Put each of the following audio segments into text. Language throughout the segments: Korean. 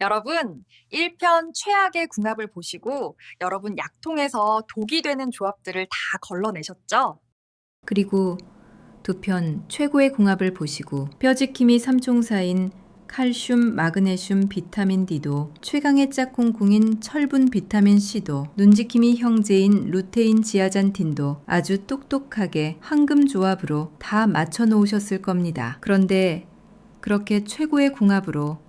여러분, 1편 최악의 궁합을 보시고 여러분 약통에서 독이 되는 조합들을 다 걸러내셨죠? 그리고 두 편 최고의 궁합을 보시고 뼈지킴이 삼총사인 칼슘, 마그네슘, 비타민 D도 최강의 짝꿍궁인 철분 비타민 C도 눈지킴이 형제인 루테인 지아잔틴도 아주 똑똑하게 황금 조합으로 다 맞춰 놓으셨을 겁니다. 그런데 그렇게 최고의 궁합으로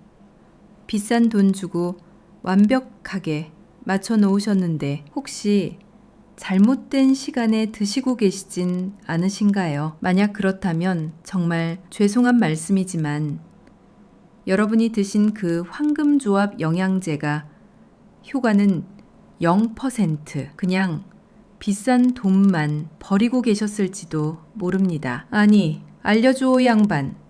비싼 돈 주고 완벽하게 맞춰 놓으셨는데 혹시 잘못된 시간에 드시고 계시진 않으신가요? 만약 그렇다면 정말 죄송한 말씀이지만 여러분이 드신 그 황금조합 영양제가 효과는 0% 그냥 비싼 돈만 버리고 계셨을지도 모릅니다. 아니, 알려줘 양반.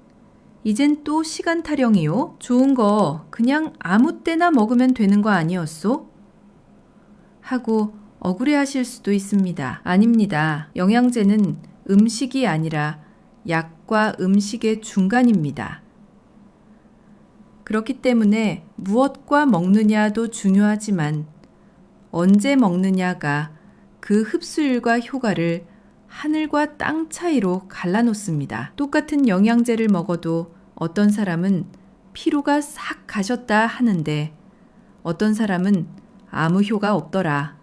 이젠 또 시간 타령이요? 좋은 거 그냥 아무 때나 먹으면 되는 거 아니었소? 하고 억울해 하실 수도 있습니다. 아닙니다. 영양제는 음식이 아니라 약과 음식의 중간입니다. 그렇기 때문에 무엇과 먹느냐도 중요하지만 언제 먹느냐가 그 흡수율과 효과를 하늘과 땅 차이로 갈라놓습니다. 똑같은 영양제를 먹어도 어떤 사람은 피로가 싹 가셨다 하는데 어떤 사람은 아무 효과 없더라.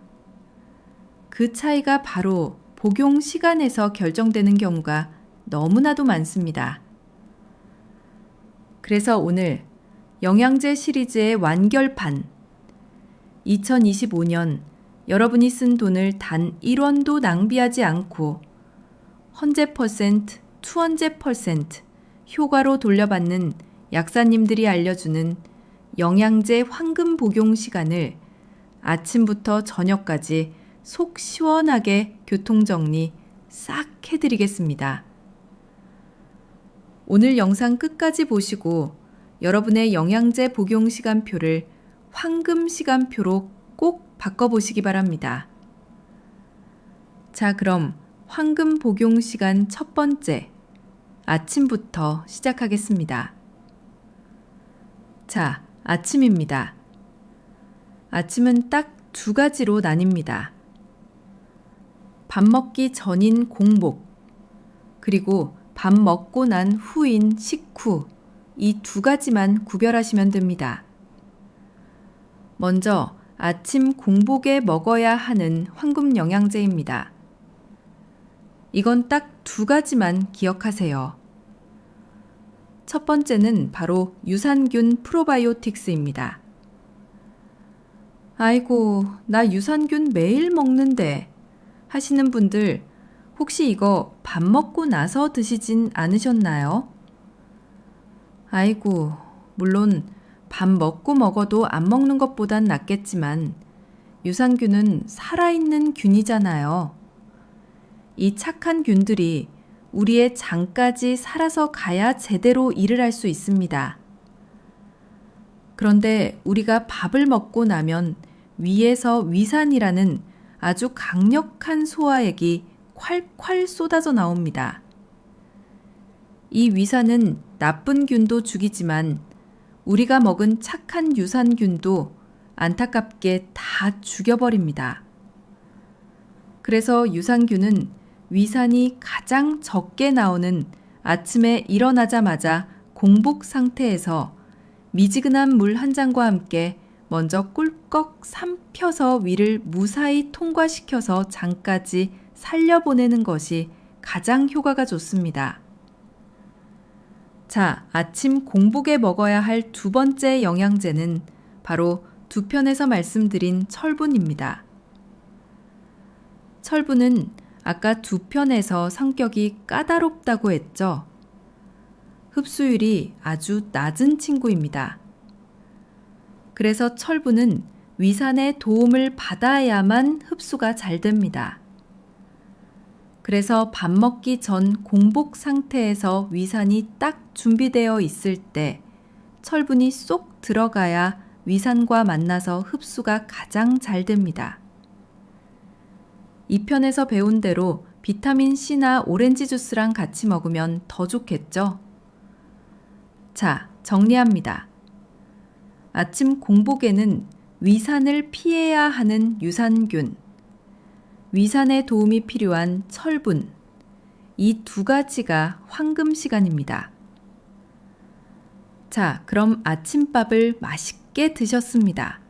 그 차이가 바로 복용 시간에서 결정되는 경우가 너무나도 많습니다. 그래서 오늘 영양제 시리즈의 완결판 2025년 여러분이 쓴 돈을 단 1원도 낭비하지 않고 헌재 퍼센트, 투헌재 퍼센트 효과로 돌려받는 약사님들이 알려주는 영양제 황금 복용 시간을 아침부터 저녁까지 속 시원하게 교통정리 싹 해드리겠습니다. 오늘 영상 끝까지 보시고 여러분의 영양제 복용 시간표를 황금 시간표로 꼭 바꿔보시기 바랍니다. 자, 그럼 황금 복용 시간 첫 번째, 아침부터 시작하겠습니다. 자, 아침입니다. 아침은 딱 두 가지로 나뉩니다. 밥 먹기 전인 공복, 그리고 밥 먹고 난 후인 식후, 이 두 가지만 구별하시면 됩니다. 먼저 아침 공복에 먹어야 하는 황금 영양제입니다. 이건 딱 두 가지만 기억하세요. 첫 번째는 바로 유산균 프로바이오틱스입니다. 아이고, 나 유산균 매일 먹는데 하시는 분들 혹시 이거 밥 먹고 나서 드시진 않으셨나요? 아이고, 물론 밥 먹고 먹어도 안 먹는 것보단 낫겠지만 유산균은 살아있는 균이잖아요. 이 착한 균들이 우리의 장까지 살아서 가야 제대로 일을 할 수 있습니다. 그런데 우리가 밥을 먹고 나면 위에서 위산이라는 아주 강력한 소화액이 콸콸 쏟아져 나옵니다. 이 위산은 나쁜 균도 죽이지만 우리가 먹은 착한 유산균도 안타깝게 다 죽여버립니다. 그래서 유산균은 위산이 가장 적게 나오는 아침에 일어나자마자 공복 상태에서 미지근한 물 한 잔과 함께 먼저 꿀꺽 삼켜서 위를 무사히 통과시켜서 장까지 살려보내는 것이 가장 효과가 좋습니다. 자, 아침 공복에 먹어야 할 두 번째 영양제는 바로 두 편에서 말씀드린 철분입니다. 철분은 아까 두 편에서 성격이 까다롭다고 했죠. 흡수율이 아주 낮은 친구입니다. 그래서 철분은 위산의 도움을 받아야만 흡수가 잘 됩니다. 그래서 밥 먹기 전 공복 상태에서 위산이 딱 준비되어 있을 때 철분이 쏙 들어가야 위산과 만나서 흡수가 가장 잘 됩니다. 이 편에서 배운 대로 비타민 C나 오렌지 주스랑 같이 먹으면 더 좋겠죠? 자, 정리합니다. 아침 공복에는 위산을 피해야 하는 유산균, 위산에 도움이 필요한 철분, 이 두 가지가 황금 시간입니다. 자, 그럼 아침밥을 맛있게 드셨습니다.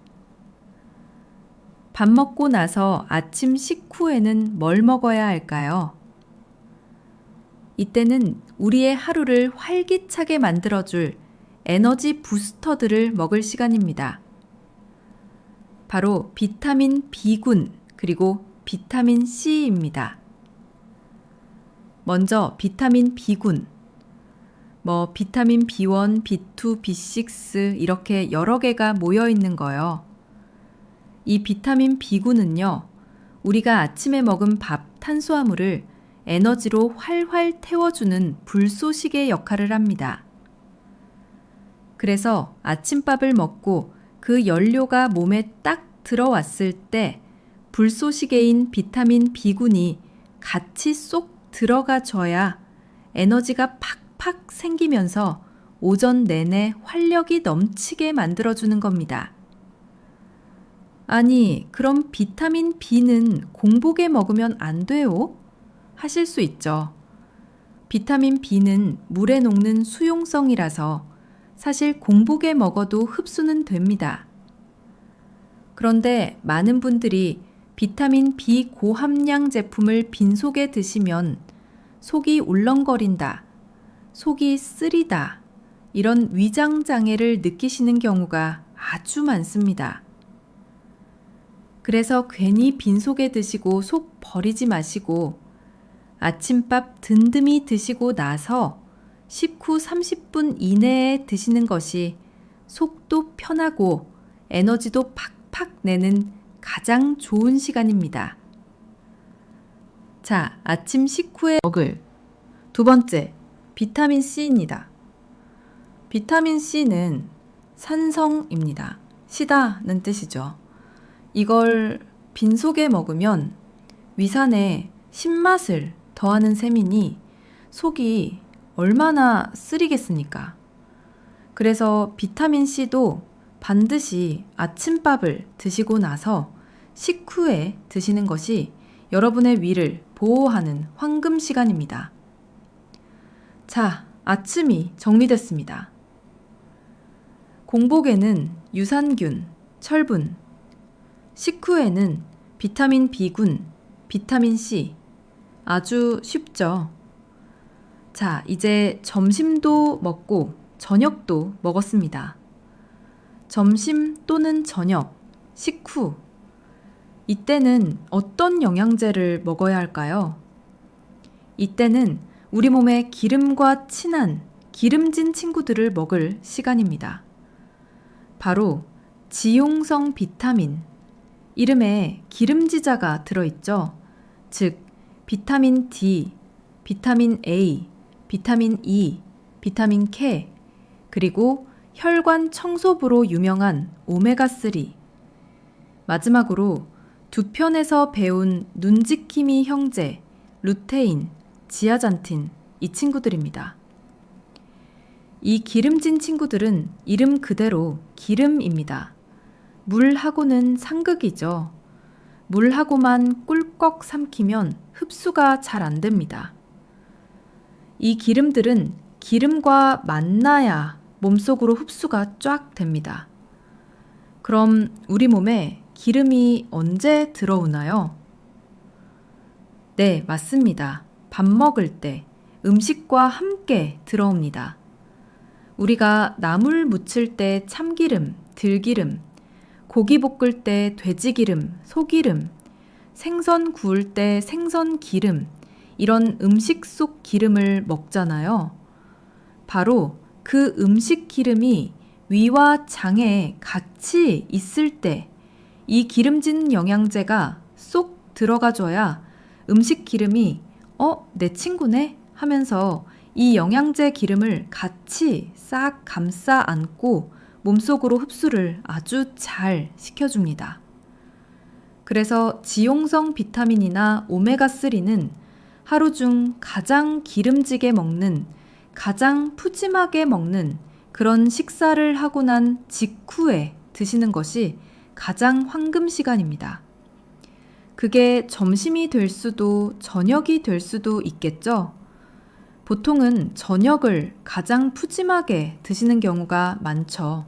밥 먹고 나서 아침 식후에는 뭘 먹어야 할까요? 이때는 우리의 하루를 활기차게 만들어줄 에너지 부스터들을 먹을 시간입니다. 바로 비타민 B군 그리고 비타민 C입니다. 먼저 비타민 B군. 뭐 비타민 B1, B2, B6 이렇게 여러 개가 모여 있는 거요. 이 비타민 B군은요. 우리가 아침에 먹은 밥, 탄수화물을 에너지로 활활 태워주는 불쏘시개 역할을 합니다. 그래서 아침밥을 먹고 그 연료가 몸에 딱 들어왔을 때 불쏘시개인 비타민 B군이 같이 쏙 들어가 줘야 에너지가 팍팍 생기면서 오전 내내 활력이 넘치게 만들어주는 겁니다. 아니, 그럼 비타민 B는 공복에 먹으면 안 돼요? 하실 수 있죠. 비타민 B는 물에 녹는 수용성이라서 사실 공복에 먹어도 흡수는 됩니다. 그런데 많은 분들이 비타민 B 고함량 제품을 빈속에 드시면 속이 울렁거린다, 속이 쓰리다, 이런 위장 장애를 느끼시는 경우가 아주 많습니다. 그래서 괜히 빈속에 드시고 속 버리지 마시고 아침밥 든든히 드시고 나서 식후 30분 이내에 드시는 것이 속도 편하고 에너지도 팍팍 내는 가장 좋은 시간입니다. 자, 아침 식후에 먹을 두 번째, 비타민 C입니다. 비타민 C는 산성입니다. 시다는 뜻이죠. 이걸 빈속에 먹으면 위산에 신맛을 더하는 셈이니 속이 얼마나 쓰리겠습니까? 그래서 비타민 C도 반드시 아침밥을 드시고 나서 식후에 드시는 것이 여러분의 위를 보호하는 황금 시간입니다. 자, 아침이 정리됐습니다. 공복에는 유산균, 철분, 식후에는 비타민 B군, 비타민 C. 아주 쉽죠? 자, 이제 점심도 먹고 저녁도 먹었습니다. 점심 또는 저녁, 식후. 이때는 어떤 영양제를 먹어야 할까요? 이때는 우리 몸에 기름과 친한 기름진 친구들을 먹을 시간입니다. 바로 지용성 비타민, 이름에 기름지자가 들어있죠. 즉, 비타민 D, 비타민 A, 비타민 E, 비타민 K, 그리고 혈관 청소부로 유명한 오메가3. 마지막으로 두 편에서 배운 눈지킴이 형제, 루테인, 지아잔틴, 이 친구들입니다. 이 기름진 친구들은 이름 그대로 기름입니다. 물하고는 상극이죠. 물하고만 꿀꺽 삼키면 흡수가 잘 안 됩니다. 이 기름들은 기름과 만나야 몸속으로 흡수가 쫙 됩니다. 그럼 우리 몸에 기름이 언제 들어오나요? 네, 맞습니다. 밥 먹을 때 음식과 함께 들어옵니다. 우리가 나물 무칠 때 참기름, 들기름, 고기 볶을 때 돼지기름, 소기름, 생선 구울 때 생선 기름, 이런 음식 속 기름을 먹잖아요. 바로 그 음식 기름이 위와 장에 같이 있을 때 이 기름진 영양제가 쏙 들어가줘야 음식 기름이 어, 내 친구네? 하면서 이 영양제 기름을 같이 싹 감싸 안고 몸속으로 흡수를 아주 잘 시켜줍니다. 그래서 지용성 비타민이나 오메가3는 하루 중 가장 기름지게 먹는, 가장 푸짐하게 먹는 그런 식사를 하고 난 직후에 드시는 것이 가장 황금 시간입니다. 그게 점심이 될 수도 저녁이 될 수도 있겠죠? 보통은 저녁을 가장 푸짐하게 드시는 경우가 많죠.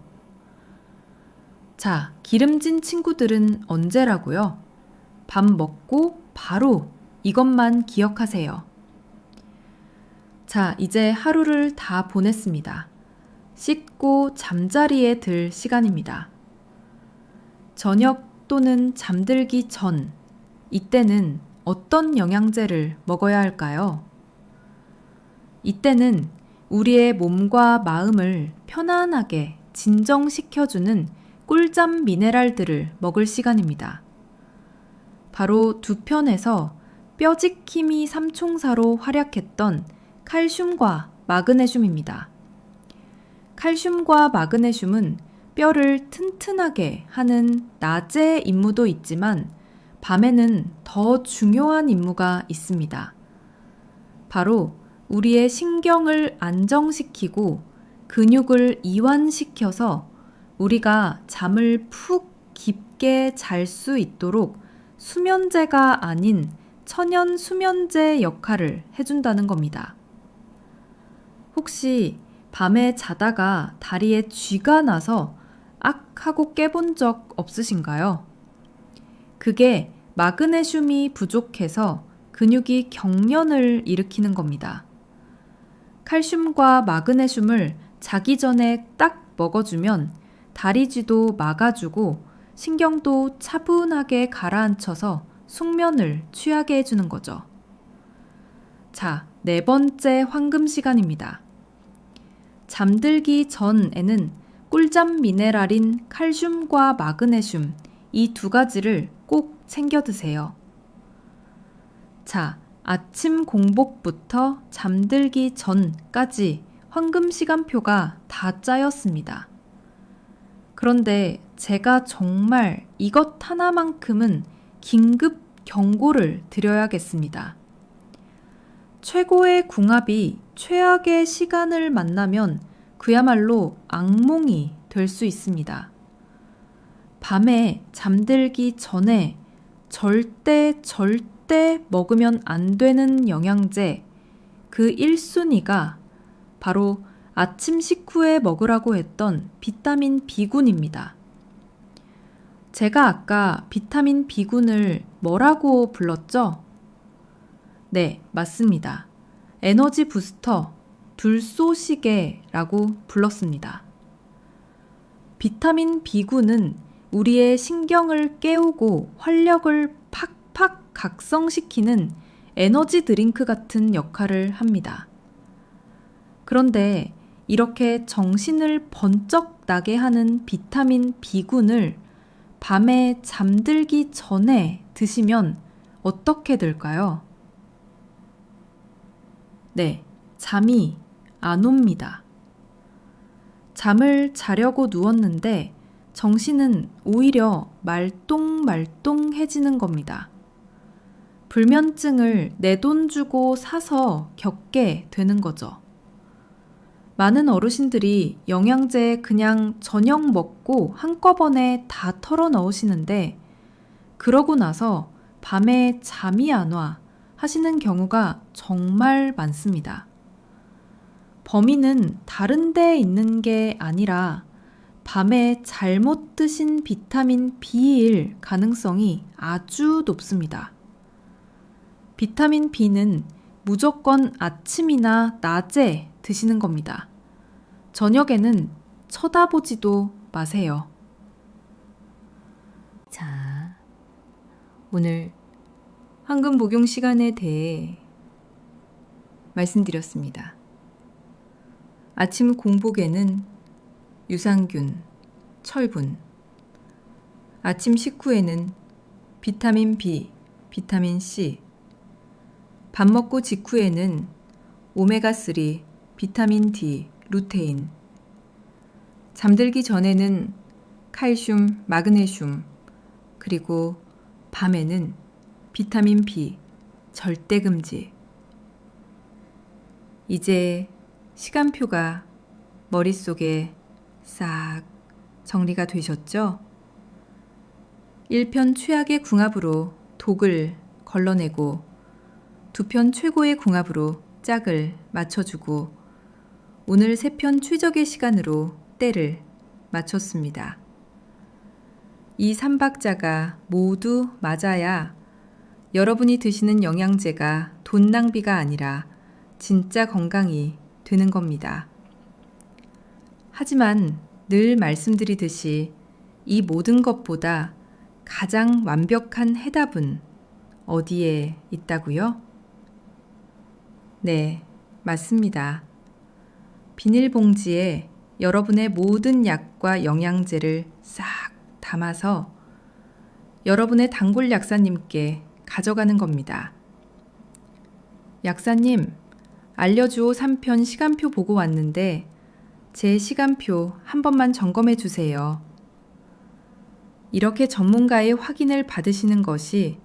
자, 기름진 친구들은 언제라고요? 밥 먹고 바로 이것만 기억하세요. 자, 이제 하루를 다 보냈습니다. 씻고 잠자리에 들 시간입니다. 저녁 또는 잠들기 전, 이때는 어떤 영양제를 먹어야 할까요? 이때는 우리의 몸과 마음을 편안하게 진정시켜주는 꿀잠 미네랄들을 먹을 시간입니다. 바로 두 편에서 뼈지킴이 삼총사로 활약했던 칼슘과 마그네슘입니다. 칼슘과 마그네슘은 뼈를 튼튼하게 하는 낮의 임무도 있지만 밤에는 더 중요한 임무가 있습니다. 바로 우리의 신경을 안정시키고 근육을 이완시켜서 우리가 잠을 푹 깊게 잘 수 있도록 수면제가 아닌 천연 수면제 역할을 해준다는 겁니다. 혹시 밤에 자다가 다리에 쥐가 나서 악 하고 깨본 적 없으신가요? 그게 마그네슘이 부족해서 근육이 경련을 일으키는 겁니다. 칼슘과 마그네슘을 자기 전에 딱 먹어주면 다리쥐도 막아주고 신경도 차분하게 가라앉혀서 숙면을 취하게 해주는 거죠. 자, 네 번째 황금 시간입니다. 잠들기 전에는 꿀잠 미네랄인 칼슘과 마그네슘 이 두 가지를 꼭 챙겨 드세요. 자, 아침 공복부터 잠들기 전까지 황금 시간표가 다 짜였습니다. 그런데 제가 정말 이것 하나만큼은 긴급 경고를 드려야겠습니다. 최고의 궁합이 최악의 시간을 만나면 그야말로 악몽이 될 수 있습니다. 밤에 잠들기 전에 절대 절대 먹으면 안 되는 영양제 그 1순위가 바로 아침 식후에 먹으라고 했던 비타민 B군입니다. 제가 아까 비타민 B군을 뭐라고 불렀죠? 네, 맞습니다. 에너지 부스터, 불쏘시개라고 불렀습니다. 비타민 B군은 우리의 신경을 깨우고 활력을 팍팍 각성시키는 에너지 드링크 같은 역할을 합니다. 그런데 이렇게 정신을 번쩍 나게 하는 비타민 B군을 밤에 잠들기 전에 드시면 어떻게 될까요? 네, 잠이 안 옵니다. 잠을 자려고 누웠는데 정신은 오히려 말똥말똥해지는 겁니다. 불면증을 내 돈 주고 사서 겪게 되는 거죠. 많은 어르신들이 영양제 그냥 저녁 먹고 한꺼번에 다 털어 넣으시는데, 그러고 나서 밤에 잠이 안 와 하시는 경우가 정말 많습니다. 범인은 다른 데 있는 게 아니라 밤에 잘못 드신 비타민 B일 가능성이 아주 높습니다. 비타민 B는 무조건 아침이나 낮에 드시는 겁니다. 저녁에는 쳐다보지도 마세요. 자, 오늘 황금 복용 시간에 대해 말씀드렸습니다. 아침 공복에는 유산균, 철분, 아침 식후에는 비타민 B, 비타민 C, 밥 먹고 직후에는 오메가3, 비타민 D, 루테인, 잠들기 전에는 칼슘, 마그네슘, 그리고 밤에는 비타민 B, 절대 금지. 이제 시간표가 머릿속에 싹 정리가 되셨죠? 1편 최악의 궁합으로 독을 걸러내고 두 편 최고의 궁합으로 짝을 맞춰주고 오늘 세 편 최적의 시간으로 때를 맞췄습니다. 이 삼박자가 모두 맞아야 여러분이 드시는 영양제가 돈 낭비가 아니라 진짜 건강이 되는 겁니다. 하지만 늘 말씀드리듯이 이 모든 것보다 가장 완벽한 해답은 어디에 있다고요? 네, 맞습니다. 비닐봉지에 여러분의 모든 약과 영양제를 싹 담아서 여러분의 단골 약사님께 가져가는 겁니다. 약사님, 알려주오 3편 시간표 보고 왔는데 제 시간표 한 번만 점검해 주세요. 이렇게 전문가의 확인을 받으시는 것이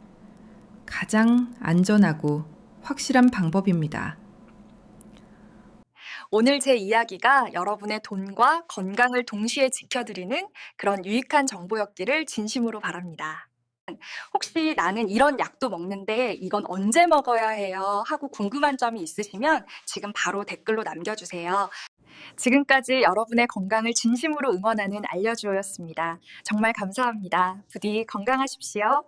가장 안전하고 확실한 방법입니다. 오늘 제 이야기가 여러분의 돈과 건강을 동시에 지켜드리는 그런 유익한 정보였기를 진심으로 바랍니다. 혹시 나는 이런 약도 먹는데 이건 언제 먹어야 해요? 하고 궁금한 점이 있으시면 지금 바로 댓글로 남겨주세요. 지금까지 여러분의 건강을 진심으로 응원하는 알려주어였습니다. 정말 감사합니다. 부디 건강하십시오.